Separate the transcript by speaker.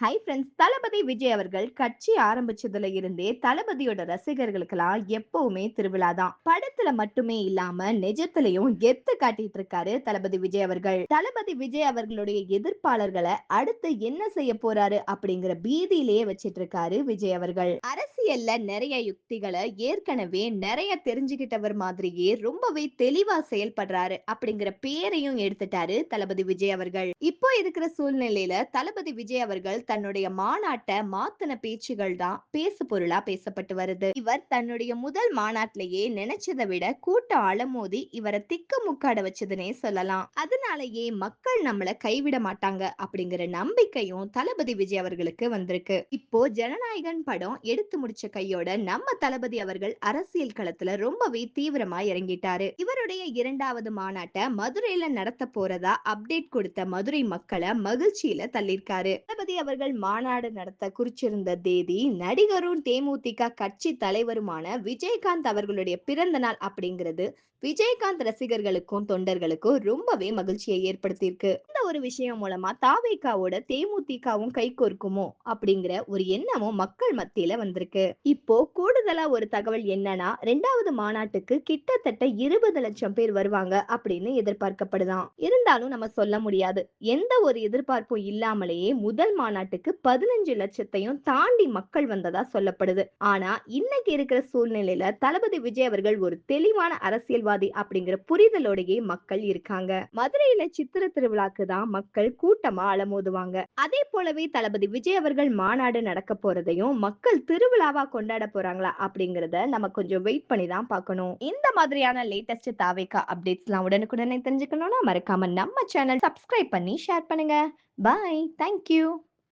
Speaker 1: Hi friends தளபதி விஜய் அவர்கள் கட்சி ஆரம்பிச்சதுல இருந்தே தளபதியோட ரசிகர்களுக்கெல்லாம் எப்பவுமே திருவிழா தான். படத்துல மட்டுமே இல்லாம நிஜத்திலையும் கெத்து காட்டிட்டு இருக்காரு தளபதி விஜய் அவர்கள். தளபதி விஜய் அவர்களுடைய எதிர்ப்பாளர்களை அடுத்து என்ன செய்ய போறாரு அப்படிங்கிற பீதியிலேயே வச்சிட்டு இருக்காரு விஜய் அவர்கள். அரசு அரசியல்ல நிறைய யுக்திகளை ஏற்கனவே நிறைய தெரிஞ்சுக்கிட்டவர் மாதிரியே ரொம்பவே தெளிவா செயல்படுறாரு அப்படிங்கிற பேரையும் எடுத்துட்டாரு தளபதி விஜய் அவர்கள். இப்போ இருக்கிற சூழ்நிலையில தளபதி விஜய் அவர்கள் தன்னுடைய மாநாட்டை மாத்தின பேச்சுகள் தான் பேசு பொருளா பேசப்பட்டு வருது. இவர் தன்னுடைய முதல் மாநாட்டிலேயே நினைச்சதை விட கூட்டம் அலமோதி இவரை திக்கு முக்காட வச்சதுன்னே சொல்லலாம். அதனாலேயே மக்கள் நம்மள கைவிட மாட்டாங்க அப்படிங்கிற நம்பிக்கையும் தளபதி விஜய் அவர்களுக்கு வந்திருக்கு. இப்போ ஜனநாயகன் படம் எடுத்து முடிச்ச கையோட நம்ம தளபதி அவர்கள் அரசியல் களத்துல ரொம்பவே தீவிரமா இறங்கிட்டாரு. இவருடைய இரண்டாவது மாநாட்டை மதுரையில நடத்த போறதா அப்டேட் கொடுத்த மதுரை மக்களை மகிழ்ச்சியில தள்ளியிருக்காரு தளபதி அவர்கள் மாநாடு நடத்த குறிச்சிருந்த தேதி நடிகரும் தேமுதிக கட்சி தலைவருமான விஜயகாந்த் அவர்களுடைய பிறந்த நாள் அப்படிங்கிறது விஜயகாந்த் ரசிகர்களுக்கும் தொண்டர்களுக்கும் ரொம்பவே மகிழ்ச்சியை ஏற்படுத்தியிருக்கு. ஒரு விஷயம் மூலமா தாவேக்காவோட தேமுதிகவும் கை கோர்க்குமோ அப்படிங்கிற ஒரு எண்ணமும் மக்கள் மத்தியில வந்திருக்கு. இப்போ கூடுதலா ஒரு தகவல் என்னன்னா ரெண்டாவது மாநாட்டுக்கு கிட்டத்தட்ட இருபது லட்சம் பேர் வருவாங்க அப்படின்னு எதிர்பார்க்கப்படுதான். இருந்தாலும் நம்ம சொல்ல முடியாது. எந்த ஒரு எதிர்பார்ப்பும் இல்லாமலேயே முதல் மாநாட்டுக்கு பதினஞ்சு லட்சத்தையும் தாண்டி மக்கள் வந்ததா சொல்லப்படுது. ஆனா இன்னைக்கு இருக்கிற சூழ்நிலையில தளபதி விஜய் அவர்கள் ஒரு தெளிவான அரசியல்வாதி அப்படிங்கிற புரிதலோடையே மக்கள் இருக்காங்க. மதுரையில சித்திர திருவிழாக்கு தான் மக்கள் கூட்டமா அலமோதுவாங்க. அதே போலவே தளபதி விஜய் அவர்கள் மாநாடு நடக்க போறதையும் மக்கள் திருவிழாவா கொண்டாட போறாங்களா அப்படிங்கறத நம்ம கொஞ்சம் வெயிட் பண்ணி தான் பார்க்கணும். இந்த மாதிரியான லேட்டஸ்ட் தாவேக்கா அப்டேட்ஸ்லாம் உடனுக்குடனே தெரிஞ்சுக்கணும்னா மறக்காம நம்ம சேனல் சப்ஸ்கிரைப் பண்ணி ஷேர் பண்ணுங்க. Bye thank you